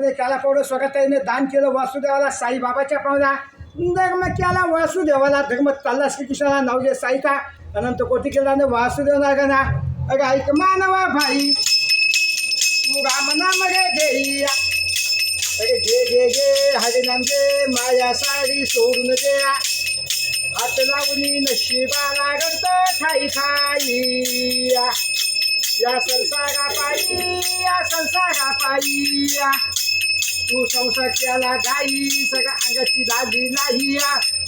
प्रभूने त्याला पावडं स्वगताईने दान केलं वासुदेवाला साईबाबाच्या पावला धर्म केला वासुदेवाला धर्म चालला श्रीकृष्णाला नाव जे साईचा अनंत कोटी केला न वासुदेव नागना. अगं ऐक मानवा भाई तू राम नाम रे घेईया. अरे घे घे घे हरे नाम घे माया साडी सोडून द्या. हात लावणी नशिबाला गंत ठाई खाई या संसारा पायी या संसारा पायी तू संसार केला गाई सगळ्या अंगाची झाली नाही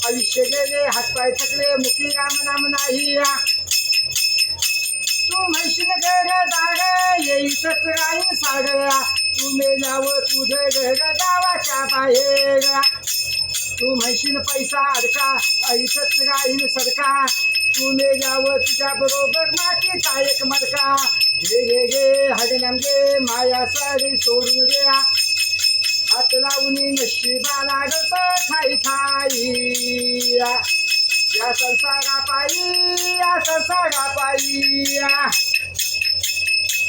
आयुष्य गेले हातपाय थकले मुखी राम नाम नाही तू म्हणशील घर दाग येई सचराई सागरा. तू मेल्याव तुझे घर गावाच्या बाहेर. तू म्हैशीन पैसा अडका आयुष्यात राहील सरका. तू मेल्यावर तुझ्या बरोबर मातीचा एक मडका. घे घे घे हगनाम घे माया सारी सोडून द्या. हात लावून नशिबाला लागत खाई खाई. या संसारा पायी या संसारा पायी.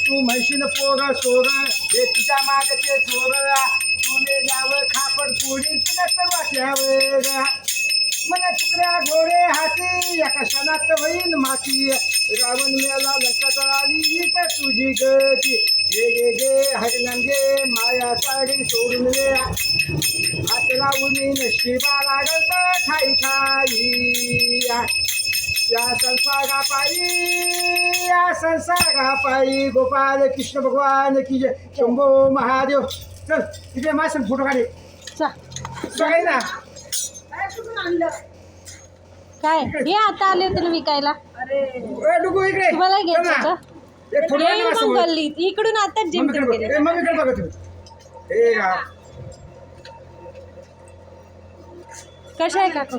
तू म्हणशील पोर सोर हे तुझ्या मागचे चोर तू मेल्यावर खापड पुढील तुझ्या वाट्यावर मला तुकड्या घोडे हाती. एका क्षणात होईन माती. रावण मेला लंका ही तर तुझी गती. घे घे हरिनाम घे माया साडी सोडून दे. हात लावून नशिबा लागत ठाई ठाई. या संसारा पायी या संसारा पायी. गोपाल कृष्ण भगवान की जय. शंभो महादेव. चल तिथे मासन फोटो काढे. चा. ना काय? हे आता आले विकायला? ए, डुगू इकडे. तुम्हाला घ्यायचं ना. का ना मग. गल्लीत इकडून आता जिम कशा आहे काकू?